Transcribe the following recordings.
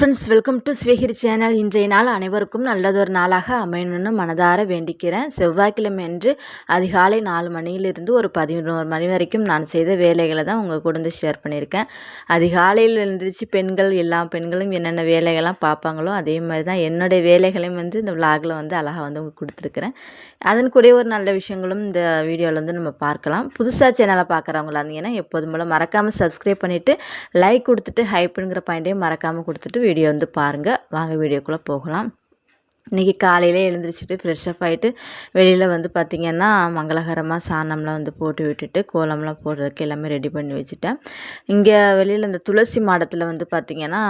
Friends welcome to ஸ்வேகிரி channel இன்றைய நாள் அனைவருக்கும் நல்லதொரு நாளாக அமையணும்னு மனதார வேண்டிக்கிறேன். செவ்வாய்க்கிழமை அன்று அதிகாலை நாலு மணியிலிருந்து ஒரு பதினோரு மணி வரைக்கும் நான் செய்த வேலைகளை தான் உங்கள் கூட வந்து ஷேர் பண்ணியிருக்கேன். அதிகாலையில் எழுந்திரிச்சு பெண்கள் எல்லா பெண்களும் என்னென்ன வேலைகள்லாம் பார்ப்பாங்களோ அதே மாதிரி தான் என்னுடைய வேலைகளையும் வந்து இந்த விலாகில் வந்து அழகாக வந்து உங்களுக்கு கொடுத்துருக்குறேன். அதன் கூட ஒரு நல்ல விஷயங்களும் இந்த வீடியோவில் வந்து நம்ம பார்க்கலாம். புதுசாக சேனலை பார்க்குறவங்களா இருந்தீங்கன்னா எப்போதும் போல் மறக்காமல் சப்ஸ்கிரைப் பண்ணிவிட்டு லைக் கொடுத்துட்டு ஹைப்புங்கிற பாயிண்ட்டையும் மறக்காமல் கொடுத்துட்டு வீடியோ வந்து பாருங்கள் வாங்க வீடியோக்குள்ளே போகலாம். இன்றைக்கி காலையில் எழுந்திரிச்சிட்டு ஃப்ரெஷ்ஷப் ஆகிட்டு வெளியில் வந்து பார்த்திங்கன்னா மங்களகரமாக சாணம்லாம் வந்து போட்டு விட்டுட்டு கோலம்லாம் போடுறதுக்கு எல்லாமே ரெடி பண்ணி வச்சுட்டேன். இங்கே வெளியில் இந்த துளசி மாடத்தில் வந்து பார்த்திங்கன்னா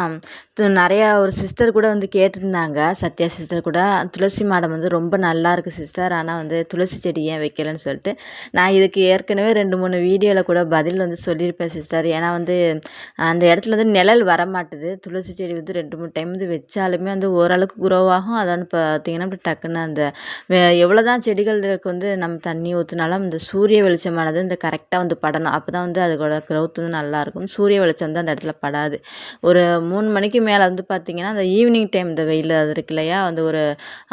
நிறையா ஒரு சிஸ்டர் கூட வந்து கேட்டிருந்தாங்க. சத்யா சிஸ்டர் கூட துளசி மாடம் வந்து ரொம்ப நல்லா இருக்குது சிஸ்டர் ஆனால் வந்து துளசி செடி ஏன் வைக்கலன்னு சொல்லிட்டு நான் இதுக்கு ஏற்கனவே ரெண்டு மூணு வீடியோவில் கூட பதில் வந்து சொல்லியிருப்பேன் சிஸ்டர் ஏன்னா வந்து அந்த இடத்துல வந்து நிழல் வரமாட்டுது. துளசி செடி வந்து ரெண்டு மூணு டைம் வந்து வச்சாலுமே வந்து ஓரளவுக்கு குரோவாகும் அதோட அதோட பார்த்தீங்கன்னா இப்படி டக்குன்னு அந்த எவ்வளோ தான் செடிகளுக்கு வந்து நம்ம தண்ணி ஊற்றினாலும் இந்த சூரிய வெளிச்சமானது இந்த கரெக்டாக வந்து படணும். அப்போ தான் வந்து அதோட க்ரௌத் வந்து நல்லாயிருக்கும் சூரிய வெளிச்சம் வந்து அந்த இடத்துல படாது. ஒரு மூணு மணிக்கு மேலே வந்து பார்த்திங்கன்னா அந்த ஈவினிங் டைம் இந்த வெயில் அது இருக்கு இல்லையா? அந்த ஒரு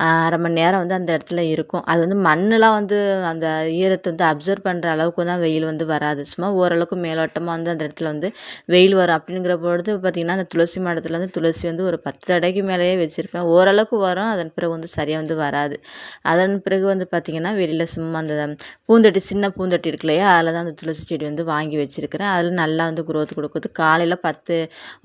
அரை மணி நேரம் வந்து அந்த இடத்துல இருக்கும். அது வந்து மண்ணெலாம் வந்து அந்த ஈரத்தை வந்து அப்சர்வ் பண்ணுற அளவுக்கு தான் வெயில் வந்து வராது. சும்மா ஓரளவுக்கு மேலோட்டமாக வந்து அந்த இடத்துல வந்து வெயில் வரும். அப்படிங்கிற பொழுது பார்த்திங்கன்னா அந்த துளசி மரத்தில் வந்து துளசி வந்து ஒரு பத்து தடைக்கு மேலேயே வச்சுருப்பேன். ஓரளவுக்கு வரும். அதன் பிறகு வந்து சரியாக வந்து வராது. அதன் பிறகு வந்து பார்த்திங்கன்னா வெளியில் சும்மா அந்த பூந்தொட்டி சின்ன பூந்தொட்டி இருக்கு இல்லையா? அதில் தான் அந்த துளசி செடி வந்து வாங்கி வச்சுருக்கிறேன். அதில் நல்லா வந்து குரோத் கொடுக்குது. காலையில் பத்து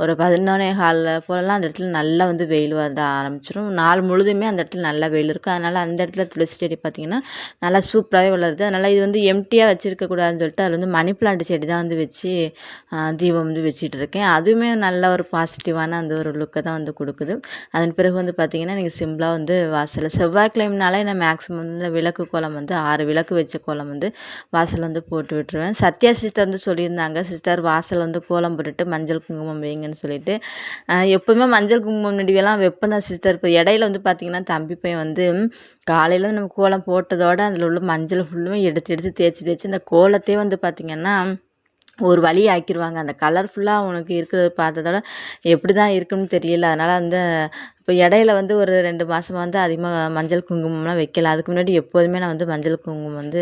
ஒரு பதினொன்னே காலில் போலலாம் அந்த இடத்துல நல்லா வந்து வெயில் வர ஆரம்பிச்சிடும் நாள் முழுதுமே அந்த இடத்துல நல்லா வெயில் இருக்கும் அதனால் அந்த இடத்துல துளசி செடி பார்த்திங்கன்னா நல்லா சூப்பராகவே வளருது. அதனால் இது வந்து எம்டியாக வச்சுருக்கக்கூடாதுன்னு சொல்லிட்டு அதில் வந்து மணி பிளான்ட் செடி தான் வந்து வச்சு தீபம் வந்து வச்சுட்டு இருக்கேன். அதுவுமே நல்ல ஒரு பாசிட்டிவான அந்த ஒரு லுக்கை தான் வந்து கொடுக்குது. அதன் பிறகு வந்து பார்த்திங்கன்னா நீங்கள் சிம்பிளாக வந்து வாசலில் செவ்வாய்க்கிழமைனாலே நான் மேக்ஸிமம் வந்து விளக்கு கோலம் வந்து ஆறு விளக்கு வச்ச கோலம் வந்து வாசல் வந்து போட்டு விட்டுருவேன். சத்யா சிஸ்டர் வந்து சொல்லியிருந்தாங்க சிஸ்டர் வாசல் வந்து கோலம் போட்டுட்டு மஞ்சள் குங்குமம் வைங்கன்னு சொல்லிட்டு. எப்போவுமே மஞ்சள் குங்குமம் நடிவெல்லாம் வெப்பம் தான் சிஸ்டர் இப்போ இடையில வந்து பார்த்திங்கன்னா தம்பி பையன் வந்து காலையில் நம்ம கோலம் போட்டதோடு அதில் உள்ள மஞ்சள் ஃபுல்லும் எடுத்து எடுத்து தேய்ச்சி தேய்ச்சி இந்த கோலத்தையே வந்து பார்த்திங்கன்னா ஒரு வழி ஆக்கிடுவாங்க அந்த கலர்ஃபுல்லாக உனக்கு இருக்கிறத பார்த்ததோட எப்படி தான் இருக்குன்னு தெரியல. அதனால் வந்து இப்போ இடையில வந்து ஒரு ரெண்டு மாதமா வந்து அதிகமாக மஞ்சள் குங்குமம்லாம் வைக்கல. அதுக்கு முன்னாடி எப்போதுமே நான் வந்து மஞ்சள் குங்குமம் வந்து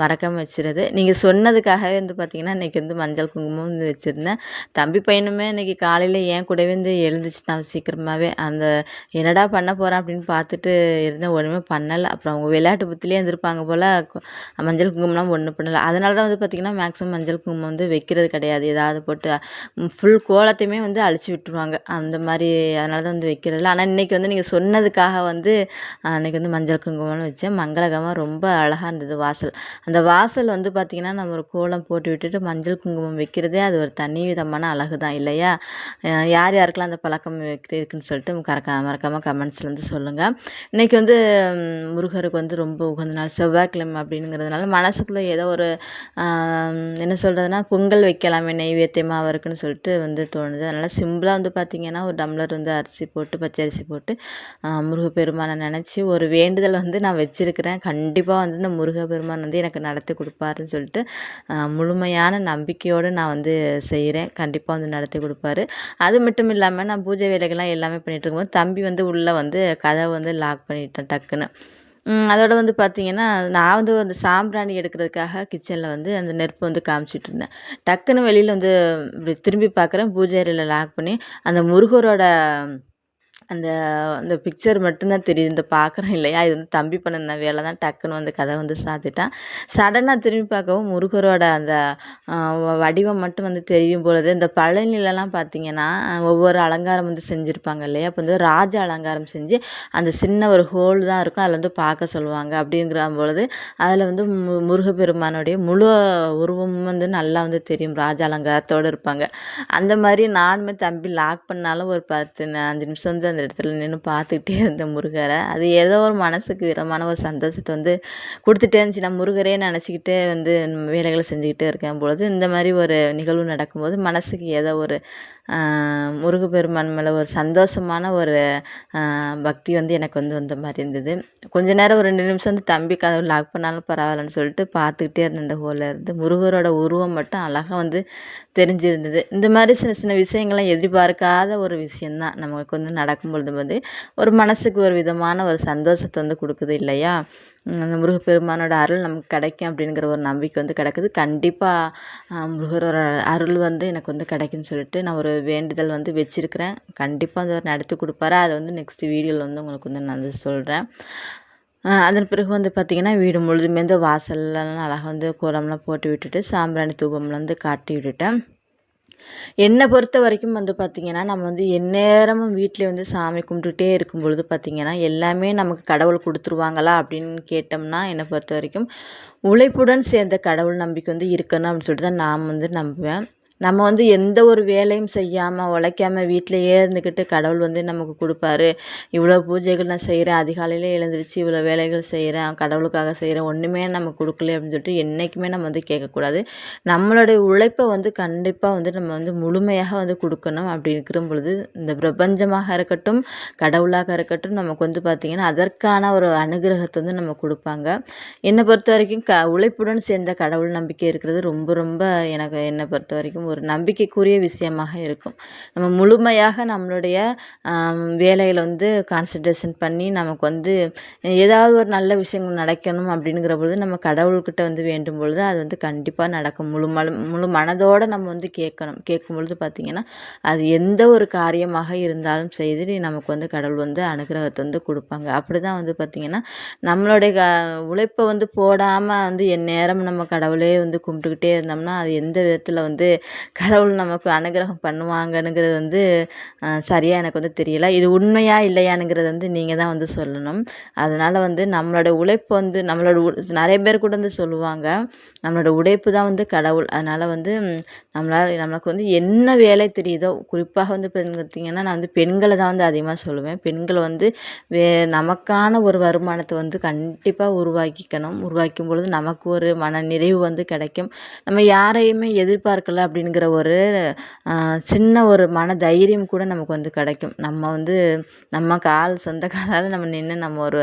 மறக்காமல் வச்சுருது. நீங்கள் சொன்னதுக்காகவே வந்து பார்த்திங்கன்னா இன்றைக்கி வந்து மஞ்சள் குங்குமம் வந்து வச்சுருந்தேன். தம்பி பையனுமே இன்றைக்கி காலையில் ஏன் கூடவே வந்து எழுந்துச்சு நான் சீக்கிரமாகவே அந்த என்னடா பண்ண போகிறேன் அப்படின்னு பார்த்துட்டு இருந்தேன் ஒன்றுமே பண்ணலை. அப்புறம் அவங்க விளையாட்டு புத்திலே இருந்திருப்பாங்க போல் மஞ்சள் குங்குமம்லாம் ஒன்றும் பண்ணலை. அதனால தான் வந்து பார்த்திங்கன்னா மேக்ஸிமம் மஞ்சள் குங்குமம் வந்து வைக்கிறது கிடையாது. ஏதாவது போட்டு ஃபுல் கோலத்தையுமே வந்து அழிச்சு விட்டுருவாங்க. அந்த மாதிரி அதனால தான் வந்து வைக்கிறதில்ல ஆனால் இன்றைக்கி வந்து நீங்கள் சொன்னதுக்காக வந்து அன்றைக்கி வந்து மஞ்சள் குங்குமம்னு வச்சேன். மங்களகமாக ரொம்ப அழகாக இருந்தது வாசல். அந்த வாசல் வந்து பார்த்திங்கன்னா நம்ம ஒரு கோலம் போட்டு விட்டுட்டு மஞ்சள் குங்குமம் வைக்கிறதே அது ஒரு தனி விதமான அழகு தான் இல்லையா யார் யாருக்கெல்லாம் அந்த பழக்கம் இருக்குன்னு சொல்லிட்டு கறக்க மறக்காமல் கமெண்ட்ஸில் வந்து சொல்லுங்கள் இன்றைக்கி வந்து முருகருக்கு வந்து ரொம்ப உகந்த நாள். செவ்வாய்க்கிழமை அப்படிங்கிறதுனால மனசுக்குள்ளே ஏதோ ஒரு என்ன சொல்கிறதுனா பொங்கல் வைக்கலாமே நெய்வேத்தியமாக இருக்குன்னு சொல்லிட்டு வந்து தோணுது. அதனால் சிம்பிளாக வந்து பார்த்திங்கன்னா ஒரு டம்ளர் வந்து அரிசி போட்டு பச்சை பச்சரிசி போட்டு முருகப்பெருமானை நினச்சி ஒரு வேண்டுதல் வந்து நான் வச்சுருக்கிறேன். கண்டிப்பாக வந்து இந்த முருகப்பெருமான் வந்து எனக்கு நடத்தி கொடுப்பாருன்னு சொல்லிட்டு முழுமையான நம்பிக்கையோடு நான் வந்து செய்கிறேன் கண்டிப்பாக வந்து நடத்தி கொடுப்பாரு. அது மட்டும் இல்லாமல் நான் பூஜை வேலைகள்லாம் எல்லாமே பண்ணிகிட்டு இருக்கும்போது தம்பி வந்து உள்ளே வந்து கதவை வந்து லாக் பண்ணிட்டேன் டக்குன்னு. அதோட வந்து பார்த்திங்கன்னா நான் வந்து அந்த சாம்பிராணி எடுக்கிறதுக்காக கிச்சனில் வந்து அந்த நெருப்பு வந்து காமிச்சிட்டு இருந்தேன். டக்குன்னு வெளியில் வந்து இப்படி திரும்பி பார்க்குறேன் பூஜை அறையில் லாக் பண்ணி அந்த முருகரோட அந்த அந்த பிக்சர் மட்டும்தான் தெரியுது. இந்த பார்க்குறேன் இல்லையா? இது வந்து தம்பி பண்ணின வேலை தான் டக்குன்னு வந்து கதை வந்து சாத்திட்டான். சடனாக திரும்பி பார்க்கவும் முருகரோட அந்த வடிவம் மட்டும் வந்து தெரியும் பொழுது இந்த பழனிலலாம் பார்த்தீங்கன்னா ஒவ்வொரு அலங்காரம் வந்து செஞ்சுருப்பாங்க இல்லையா? அப்போ வந்து ராஜ அலங்காரம் செஞ்சு அந்த சின்ன ஒரு ஹோல் தான் இருக்கும். அதில் வந்து பார்க்க சொல்லுவாங்க அப்படிங்கிற பொழுது அதில் வந்து மு முருகப்பெருமானுடைய முழு உருவமும் வந்து நல்லா வந்து தெரியும். ராஜ அலங்காரத்தோடு இருப்பாங்க. அந்த மாதிரி நானுமே தம்பி லாக் பண்ணாலும் ஒரு பத்து அஞ்சு நிமிஷம் வந்து அந்த இடத்துல நின்று பார்த்துக்கிட்டே இருந்தேன் முருகரை. அது ஏதோ ஒரு மனசுக்கு விதமான ஒரு சந்தோஷத்தை வந்து கொடுத்துட்டே இருந்துச்சு. நான் முருகரே நினச்சிக்கிட்டே வந்து வேலைகளை செஞ்சுக்கிட்டே இருக்கேன் பொழுது. இந்த மாதிரி ஒரு நிகழ்வு நடக்கும்போது மனசுக்கு ஏதோ ஒரு முருகப்பெருமான் மேலே ஒரு சந்தோஷமான ஒரு பக்தி வந்து எனக்கு வந்து வந்த மாதிரி இருந்தது. கொஞ்ச நேரம் ஒரு ரெண்டு நிமிஷம் வந்து தம்பி கதவு லாக் பண்ணாலும் பரவாயில்லன்னு சொல்லிட்டு பார்த்துக்கிட்டே இருந்தேன் இந்த ஹோலில் இருந்து. முருகரோட உருவம் மட்டும் அழகாக வந்து தெரிஞ்சிருந்தது. இந்த மாதிரி சின்ன சின்ன விஷயங்கள்லாம் எதிர்பார்க்காத ஒரு விஷயந்தான் நமக்கு வந்து நடக்கும் பொழுது வந்து ஒரு மனசுக்கு ஒரு விதமான ஒரு சந்தோஷத்தை வந்து கொடுக்குது இல்லையா? அந்த முருகப்பெருமானோட அருள் நமக்கு கிடைக்கும் அப்படிங்கிற ஒரு நம்பிக்கை வந்து கிடக்குது. கண்டிப்பாக முருகரோட அருள் வந்து எனக்கு வந்து கிடைக்குன்னு சொல்லிட்டு நான் ஒரு வேண்டுதல் வந்து வச்சுருக்கிறேன். கண்டிப்பாக அதை நடத்தி கொடுப்பாரு. அதை வந்து நெக்ஸ்ட் வீடியோவில் வந்து உங்களுக்கு வந்து நான் வந்து சொல்கிறேன் அதன் பிறகு வந்து பார்த்திங்கன்னா வீடு முழுதுமே இந்த வாசல்லாம் அழகாக வந்து கோலம்லாம் போட்டு விட்டுட்டு சாம்பிராணி தூபம்லாம் வந்து காட்டி விட்டுட்டேன். என்னை பொறுத்த வரைக்கும் வந்து பார்த்திங்கன்னா நம்ம வந்து எந்நேரமும் வீட்டில் வந்து சாமி கும்பிட்டுட்டே இருக்கும் பொழுது பார்த்திங்கன்னா எல்லாமே நமக்கு கடவுள் கொடுத்துருவாங்களா அப்படின்னு கேட்டோம்னா என்னை பொறுத்த வரைக்கும் உழைப்புடன் சேர்ந்த கடவுள் நம்பிக்கை வந்து இருக்கணும் அப்படின்னு சொல்லிட்டு தான் நான் வந்து நம்புவேன். நம்ம வந்து எந்த ஒரு வேலையும் செய்யாமல் உழைக்காம வீட்டிலையே இருந்துக்கிட்டு கடவுள் வந்து நமக்கு கொடுப்பாரு. இவ்வளோ பூஜைகள் நான் செய்கிறேன் அதிகாலையில் எழுந்திரிச்சு இவ்வளோ வேலைகள் செய்கிறேன் கடவுளுக்காக செய்கிறேன் ஒன்றுமே நம்ம கொடுக்கல அப்படின்னு சொல்லிட்டு என்றைக்குமே நம்ம வந்து கேட்கக்கூடாது. நம்மளுடைய உழைப்பை வந்து கண்டிப்பாக வந்து நம்ம வந்து முழுமையாக வந்து கொடுக்கணும் அப்படி இருக்கிற பொழுது இந்த பிரபஞ்சமாக இருக்கட்டும் கடவுளாக இருக்கட்டும் நமக்கு வந்து பார்த்திங்கன்னா அதற்கான ஒரு அனுகிரகத்தை வந்து நம்ம கொடுப்பாங்க. என்னை பொறுத்த வரைக்கும் க உழைப்புடன் சேர்ந்த கடவுள் நம்பிக்கை இருக்கிறது ரொம்ப ரொம்ப எனக்கு என்னை பொறுத்த வரைக்கும் ஒரு நம்பிக்கைக்குரிய விஷயமாக இருக்கும். நம்ம முழுமையாக நம்மளுடைய வேலையில் வந்து கான்சன்ட்ரேஷன் பண்ணி நமக்கு வந்து ஏதாவது ஒரு நல்ல விஷயங்கள் நடக்கணும் அப்படிங்கிற பொழுது நம்ம கடவுள்கிட்ட வந்து வேண்டும் பொழுது அது வந்து கண்டிப்பாக நடக்கும். முழு முழு மனதோடு நம்ம வந்து கேட்கணும். கேட்கும் பொழுது பார்த்திங்கன்னா அது எந்த ஒரு காரியமாக இருந்தாலும் செய்து நமக்கு வந்து கடவுள் வந்து அனுகிரகத்தை வந்து கொடுப்பாங்க. அப்படி தான் வந்து பார்த்திங்கன்னா நம்மளுடைய க உழைப்பை வந்து போடாமல் வந்து என் நேரம் நம்ம கடவுளே வந்து கும்பிட்டுக்கிட்டே இருந்தோம்னா அது எந்த விதத்தில் வந்து கடவுள் நமக்கு அனுகிரகம் பண்ணுவாங்கனுங்கிறது வந்து சரியாக எனக்கு வந்து தெரியல. இது உண்மையா இல்லையானுங்கிறது வந்து நீங்கள் தான் வந்து சொல்லணும். அதனால் வந்து நம்மளோட உழைப்பு வந்து நம்மளோட நிறைய பேர் கூட வந்து சொல்லுவாங்க நம்மளோட உழைப்பு தான் வந்து கடவுள். அதனால் வந்து நம்மளால் நமக்கு வந்து என்ன வேலை தெரியுதோ குறிப்பாக வந்து பார்த்திங்கன்னா நான் வந்து பெண்களை தான் வந்து அதிகமாக சொல்லுவேன். பெண்கள் வந்து வே நமக்கான ஒரு வருமானத்தை வந்து கண்டிப்பாக உருவாக்கிக்கணும். உருவாக்கும் பொழுது நமக்கு ஒரு மன நிறைவு வந்து கிடைக்கும். நம்ம யாரையுமே எதிர்பார்க்கல அப்படிங்கிற ஒரு சின்ன ஒரு மன தைரியம் கூட நமக்கு வந்து கிடைக்கும். நம்ம வந்து நம்ம கால் சொந்த காலால் நம்ம நின்று நம்ம ஒரு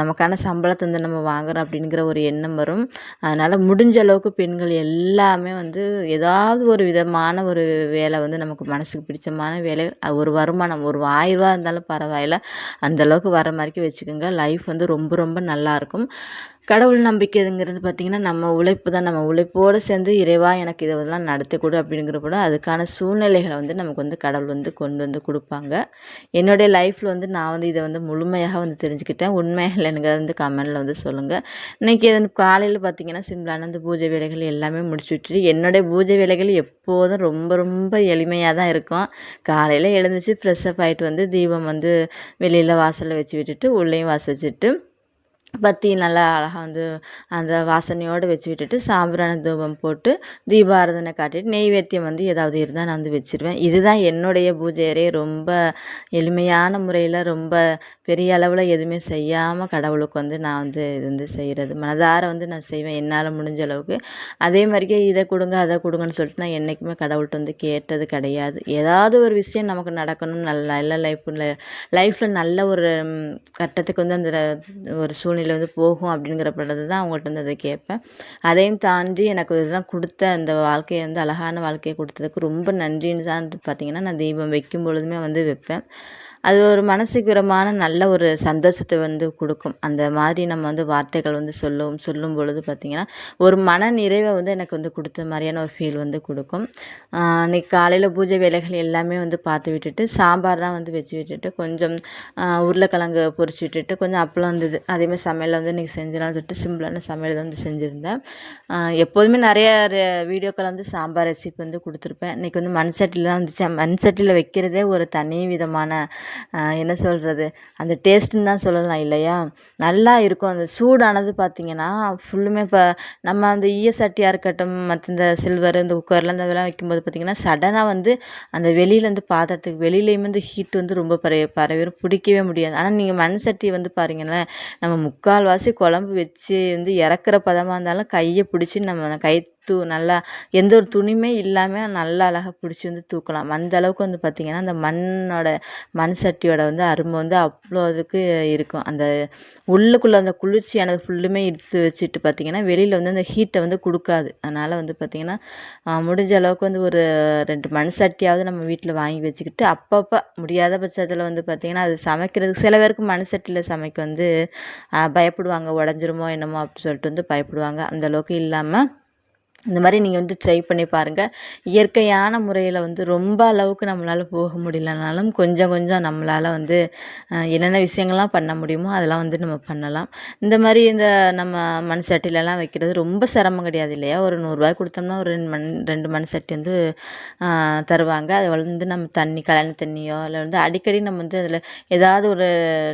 நமக்கான சம்பளத்தை வந்து நம்ம வாங்குகிறோம் அப்படிங்கிற ஒரு எண்ணம் வரும். அதனால் முடிஞ்ச அளவுக்கு பெண்கள் எல்லாமே வந்து ஏதாவது ஒரு விதமான ஒரு வேலை வந்து நமக்கு மனசுக்கு பிடிச்சமான வேலை ஒரு வருமானம் ஒரு ஆயிரரூவா இருந்தாலும் பரவாயில்ல. அந்தளவுக்கு வர மாதிரிக்கு வச்சுக்கோங்க. லைஃப் வந்து ரொம்ப ரொம்ப நல்லாயிருக்கும் கடவுள் நம்பிக்கைங்கிறது பார்த்திங்கன்னா நம்ம உழைப்பு தான். நம்ம உழைப்போடு சேர்ந்து இறைவா எனக்கு இதெல்லாம் நடத்தி கொடு அப்படிங்கிறப்போ அதுக்கான சூழ்நிலைகளை வந்து நமக்கு வந்து கடவுள் வந்து கொண்டு வந்து கொடுப்பாங்க. என்னுடைய லைஃப்பில் வந்து நான் வந்து இதை வந்து முழுமையாக வந்து தெரிஞ்சுக்கிட்டேன். உண்மையாக எனக்கு வந்து கமெண்டில் வந்து சொல்லுங்கள் இன்றைக்கி காலையில் பார்த்திங்கன்னா சிம்பிளான அந்த பூஜை வேலைகள் எல்லாமே முடிச்சுட்டு விட்டுட்டு என்னுடைய பூஜை வேலைகள் எப்போதும் ரொம்ப ரொம்ப எளிமையாக தான் இருக்கும். காலையில் எழுந்துச்சு ஃப்ரெஷ்ஷப் ஆகிட்டு வந்து தீபம் வந்து வெளியில் வாசலில் வச்சு விட்டுட்டு உள்ளேயும் வாசல் வச்சுட்டு பற்றி நல்லா அழகாக வந்து அந்த வாசனையோடு வச்சு விட்டுட்டு சாம்பிராணி தூபம் போட்டு தீபாரதனை காட்டிட்டு நெய்வேத்தியம் வந்து ஏதாவது இருந்தால் நான் வந்து வச்சுருவேன். இதுதான் என்னுடைய பூஜை ரொம்ப எளிமையான முறையில் ரொம்ப பெரிய அளவில் எதுவுமே செய்யாமல் கடவுளுக்கு வந்து நான் வந்து இது வந்து செய்கிறது மனதார வந்து நான் செய்வேன். என்னால் முடிஞ்ச அளவுக்கு. அதே மாதிரிக்கே இதை கொடுங்க அதை கொடுங்கன்னு சொல்லிட்டு நான் என்றைக்குமே கடவுள்கிட்ட வந்து கேட்டது கிடையாது. ஏதாவது ஒரு விஷயம் நமக்கு நடக்கணும். நல்ல நல்ல லைஃப்பில் லைஃப்பில் நல்ல ஒரு கட்டத்துக்கு வந்து அந்த ஒரு சூழ்நிலை பின்னணியில் வந்து போகும் அப்படிங்கிறப்பட்டது தான் அவங்கள்ட்ட வந்து அதை கேட்பேன். அதையும் தாண்டி எனக்கு இதெல்லாம் கொடுத்த அந்த வாழ்க்கையை வந்து அழகான வாழ்க்கையை கொடுத்ததுக்கு ரொம்ப நன்றின்னு தான் பார்த்தீங்கன்னா நான் தீபம் வைக்கும் பொழுதுமே வந்து வைப்பேன். அது ஒரு மனசுக்குவரமான நல்ல ஒரு சந்தோஷத்தை வந்து கொடுக்கும். அந்த மாதிரி நம்ம வந்து வார்த்தைகள் வந்து சொல்லும் சொல்லும் பொழுது பார்த்திங்கன்னா ஒரு மன நிறைவை வந்து எனக்கு வந்து கொடுத்த மாதிரியான ஒரு ஃபீல் வந்து கொடுக்கும். அன்றைக்கி காலையில் பூஜை வேலைகள் எல்லாமே வந்து பார்த்து விட்டுட்டு சாம்பார் தான் வந்து வச்சு விட்டுட்டு கொஞ்சம் உருளைக்கிழங்கு பொறிச்சு விட்டுட்டு கொஞ்சம் அப்பளம் வந்தது அதேமாதிரி சமையல் வந்து இன்றைக்கி செஞ்சிடலாம்னு சொல்லிட்டு சிம்பிளான சமையல் வந்து செஞ்சுருந்தேன். எப்போதுமே நிறைய வீடியோக்கள் வந்து சாம்பார் ரெசிபி வந்து கொடுத்துருப்பேன். இன்றைக்கி வந்து மண் சட்டியில் தான் வந்துச்சு. மண் சட்டியில் வைக்கிறதே ஒரு தனி விதமான என்ன சொல்கிறது அந்த டேஸ்ட்டுன்னு தான் சொல்லலாம் இல்லையா? நல்லா இருக்கும். அந்த சூடானது பார்த்திங்கன்னா ஃபுல்லுமே இப்போ நம்ம அந்த ஈய சட்டியாக இருக்கட்டும் மற்ற இந்த சில்வர் இந்த குக்கர்லாம் இந்த இதெல்லாம் வைக்கும்போது பார்த்திங்கன்னா சடனாக வந்து அந்த வெளியிலேருந்து பாத்திரத்துக்கு வெளியிலேயுமே வந்து ஹீட் வந்து ரொம்ப பரவி பரவிடும் பிடிக்கவே முடியாது. ஆனால் நீங்கள் மண் சட்டி வந்து பாருங்களேன் நம்ம முக்கால்வாசி குழம்பு வச்சு வந்து இறக்குற பதமாக இருந்தாலும் கையை பிடிச்சி நம்ம கை தூ நல்லா எந்த ஒரு துணியுமே இல்லாமல் நல்லா அழகாக பிடிச்சி வந்து தூக்கலாம். அந்த அளவுக்கு வந்து பார்த்திங்கன்னா அந்த மண்ணோட மண் சட்டியோட வந்து அருமை வந்து அவ்வளோ இதுக்கு இருக்கும். அந்த உள்ளுக்குள்ளே அந்த குளிர்ச்சியானது ஃபுல்லுமே எடுத்து வச்சுட்டு பார்த்திங்கன்னா வெளியில் வந்து அந்த ஹீட்டை வந்து கொடுக்காது. அதனால் வந்து பார்த்திங்கன்னா முடிஞ்ச அளவுக்கு வந்து ஒரு ரெண்டு மண் சட்டியாவது நம்ம வீட்டில் வாங்கி வச்சுக்கிட்டு அப்பப்போ முடியாத பட்சத்தில் வந்து பார்த்திங்கன்னா அது சமைக்கிறதுக்கு சில பேருக்கு மண் சட்டியில் சமைக்க வந்து பயப்படுவாங்க. உடஞ்சிருமோ என்னமோ அப்படின்னு சொல்லிட்டு வந்து பயப்படுவாங்க. அந்தளவுக்கு இல்லாமல் இந்த மாதிரி நீங்கள் வந்து ட்ரை பண்ணி பாருங்கள் இயற்கையான முறையில் வந்து ரொம்ப அளவுக்கு நம்மளால் போக முடியலனாலும் கொஞ்சம் கொஞ்சம் நம்மளால் வந்து என்னென்ன விஷயங்கள்லாம் பண்ண முடியுமோ அதெல்லாம் வந்து நம்ம பண்ணலாம். இந்த மாதிரி இந்த நம்ம மண் சட்டிலெலாம் வைக்கிறது ரொம்ப சிரமம் கிடையாது இல்லையா? ஒரு நூறுரூவாய் கொடுத்தோம்னா ஒரு ரெண்டு மண் ரெண்டு மண் சட்டி வந்து தருவாங்க. அதை வந்து நம்ம தண்ணி கல்யாண தண்ணியோ இல்லை வந்து அடிக்கடி நம்ம வந்து அதில் ஏதாவது ஒரு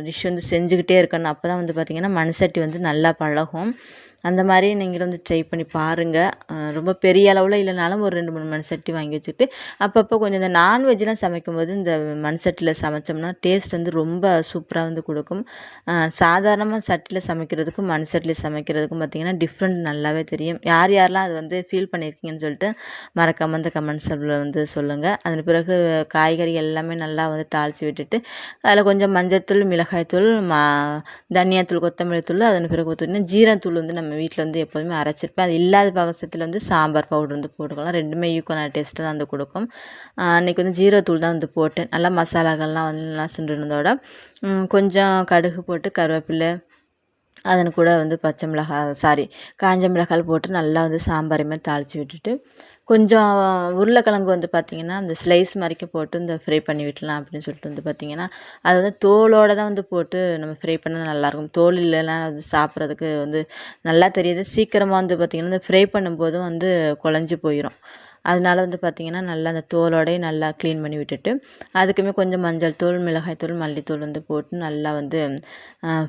டிஷ் வந்து செஞ்சுக்கிட்டே இருக்கணும். அப்போ தான் வந்து பார்த்திங்கன்னா மண் சட்டி வந்து நல்லா பழகும். அந்த மாதிரி நீங்களும் வந்து ட்ரை பண்ணி பாருங்கள் ரொம்ப பெரிய அளவில் இல்லைனாலும் ஒரு ரெண்டு மூணு மண் சட்டி வாங்கி வச்சுக்கிட்டு அப்பப்போ கொஞ்சம் இந்த நான்வெஜ்லாம் சமைக்கும்போது இந்த மண் சட்டியில் சமைச்சோம்னா டேஸ்ட் வந்து ரொம்ப சூப்பராக வந்து கொடுக்கும். சாதாரணமாக சட்டியில் சமைக்கிறதுக்கும் மண் சட்டியில் சமைக்கிறதுக்கும் பார்த்திங்கன்னா டிஃப்ரெண்ட் நல்லாவே தெரியும். யார் யாரெல்லாம் அது வந்து ஃபீல் பண்ணியிருக்கீங்கன்னு சொல்லிட்டு மறக்காமல் அந்த கமெண்ட்ஸில் வந்து சொல்லுங்கள் அதன் பிறகு காய்கறி எல்லாமே நல்லா வந்து தாளித்து விட்டுட்டு அதில் கொஞ்சம் மஞ்சள் தூள் மிளகாய் தூள் மா தனியாத்தூள் கொத்தமல்லி தூள் அதன் பிறகு ஊற்றினா ஜீரத்தூள் வந்து நம்ம வீட்டில் வந்து எப்போதுமே அரைச்சிருப்பேன். அது இல்லாத பட்சத்தில் வந்து வந்து சாம்பார் பவுடர் வந்து போட்டுக்கலாம். ரெண்டுமே ஈக்குவலான டேஸ்ட்டு தான் வந்து கொடுக்கும். அன்றைக்கி வந்து ஜீரத்தூள் தான் வந்து போட்டேன். நல்லா மசாலாக்கள்லாம் வந்து நல்லா சுண்டுனதோட கொஞ்சம் கடுகு போட்டு கருவேப்பிலை அதன் கூட வந்து பச்சை மிளகாய் சாரி காஞ்ச மிளகாய் போட்டு நல்லா வந்து சாம்பார் மாதிரி தாளித்து விட்டுட்டு கொஞ்சம் உருளைக்கிழங்கு வந்து பார்த்திங்கன்னா அந்த ஸ்லைஸ் மாதிரிக்கு போட்டு இந்த ஃப்ரை பண்ணி விடலாம் அப்படின்னு சொல்லிட்டு வந்து பார்த்திங்கன்னா அது வந்து தோலோடு தான் வந்து போட்டு நம்ம ஃப்ரை பண்ணால் நல்லாயிருக்கும் தோல் இல்லைன்னா அது சாப்பிட்றதுக்கு வந்து நல்லா தெரியுது. சீக்கிரமாக வந்து பார்த்திங்கன்னா இந்த ஃப்ரை பண்ணும்போதும் வந்து குழஞ்சி போயிடும் அதனால வந்து பார்த்திங்கன்னா நல்லா அந்த தோலோடையே நல்லா க்ளீன் பண்ணி விட்டுட்டு அதுக்குமே கொஞ்சம் மஞ்சள் தூள் மிளகாய் தூள் மல்லித்தூள் வந்து போட்டு நல்லா வந்து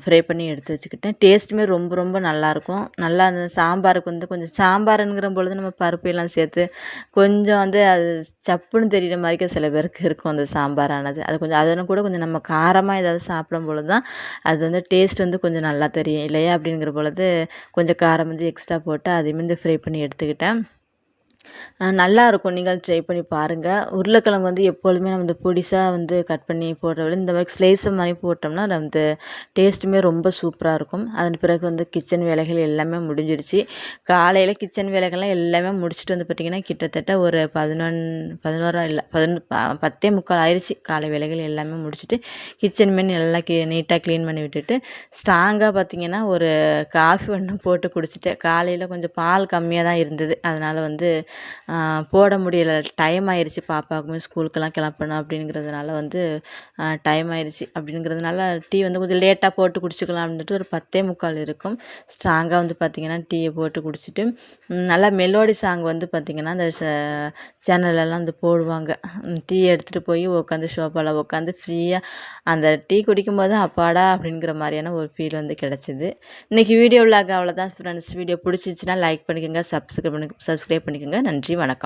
ஃப்ரை பண்ணி எடுத்து வச்சுக்கிட்டேன். டேஸ்ட்டுமே ரொம்ப ரொம்ப நல்லாயிருக்கும் நல்லா அந்த சாம்பாருக்கு வந்து கொஞ்சம் சாம்பாருங்கிற பொழுது நம்ம பருப்பு எல்லாம் சேர்த்து கொஞ்சம் வந்து அது சப்புன்னு தெரிகிற மாதிரிக்கே சில பேருக்கு இருக்கும் அந்த சாம்பாரானது. அது கொஞ்சம் அதனால் கூட கொஞ்சம் நம்ம காரமாக ஏதாவது சாப்பிடும் பொழுது தான் அது வந்து டேஸ்ட் வந்து கொஞ்சம் நல்லா தெரியும் இல்லையா அப்படிங்கிற பொழுது கொஞ்சம் காரம் வந்து எக்ஸ்ட்ரா போட்டு அதையுமே வந்து ஃப்ரை பண்ணி எடுத்துக்கிட்டேன். நல்லாயிருக்கும். நீங்கள் ட்ரை பண்ணி பாருங்கள் உருளைக்கிழங்கு வந்து எப்பொழுதுமே நம்ம வந்து பொடிசாக வந்து கட் பண்ணி போடுற விட இந்த மாதிரி ஸ்லைஸ் மாதிரி போட்டோம்னா வந்து டேஸ்ட்டுமே ரொம்ப சூப்பராக இருக்கும். அதன் பிறகு வந்து கிச்சன் வேலைகள் எல்லாமே முடிஞ்சிருச்சு. காலையில் கிச்சன் வேலைகள்லாம் எல்லாமே முடிச்சுட்டு வந்து பார்த்திங்கன்னா கிட்டத்தட்ட ஒரு பதினொன் பதினோரா இல்லை பதினொன்று பத்தே முக்கால் ஆயிடுச்சு காலை வேலைகள் எல்லாமே முடிச்சுட்டு கிச்சன் மீன் நல்லா கி நீட்டாக க்ளீன் பண்ணி விட்டுட்டு ஸ்ட்ராங்காக பார்த்திங்கன்னா ஒரு காஃபி ஒன்று போட்டு குடிச்சிட்டேன். காலையில் கொஞ்சம் பால் கம்மியாக தான் இருந்தது. அதனால் வந்து போட முடியலை. டைம் ஆயிடுச்சு பாப்பாவுக்குமே ஸ்கூலுக்கெல்லாம் கிளம்பணும் அப்படிங்கிறதுனால வந்து டைம் ஆயிடுச்சு அப்படிங்கிறதுனால டீ வந்து கொஞ்சம் லேட்டாக போட்டு குடிச்சிக்கலாம் அப்படின்ட்டு ஒரு பத்தே முக்கால் இருக்கும். ஸ்ட்ராங்காக வந்து பார்த்திங்கன்னா டீயை போட்டு குடிச்சிட்டு நல்லா மெலோடி சாங் வந்து பார்த்திங்கன்னா அந்த சேனல்லலாம் வந்து போடுவாங்க. டீ எடுத்துகிட்டு போய் உட்காந்து ஷோஃபாவில் உட்காந்து ஃப்ரீயாக அந்த டீ குடிக்கும்போது அப்பாடா அப்படிங்கிற மாதிரியான ஒரு ஃபீல் வந்து கிடச்சிது. இன்றைக்கி வீடியோ விளாக் அவ்வளோதான் ஃப்ரெண்ட்ஸ் வீடியோ பிடிச்சிச்சின்னா லைக் பண்ணிக்கோங்க சப்ஸ்கிரைப் பண்ணி சப்ஸ்கிரைப் பண்ணிக்கோங்க. நன்றி வணக்கம்.